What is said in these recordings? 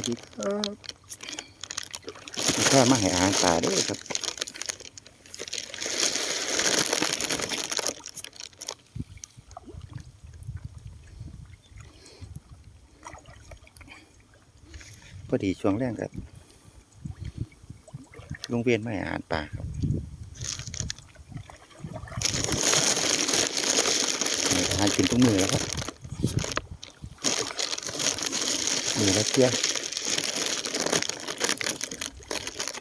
วัสดีครับข้ามาให้อาหารปลาด้วยครับพอดีช่วงแรกครับลุงเวียนมาให้อาหารปลาครับอาหารกินทุกมือแล้วครับมือละเที่ยง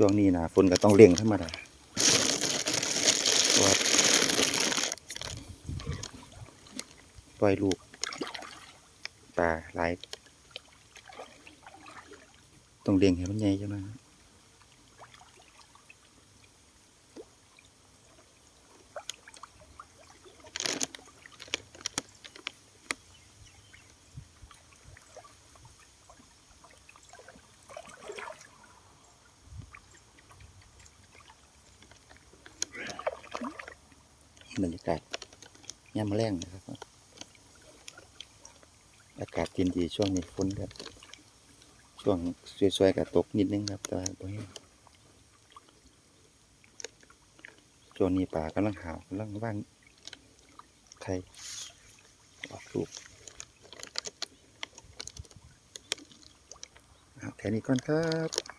ช่วงนี้นะฝนก็ต้องเล่งธรรมดาเพราว่าปล่อยลูกปลาหลายต้องเลี้ยงให้มันใหญ่ใช่ไห บรรยากาศย่ำแรงนะครับ อากาศเย็นดีช่วงนี้ฝนก็ช่วงสวยๆก็ตกนิดนึงครับแต่ว่าบ่แห้ช่วงนี้ป่ากำลังหาวกำลังว่างไข่ออกลูกเอาแค่นี้ก่อนครับ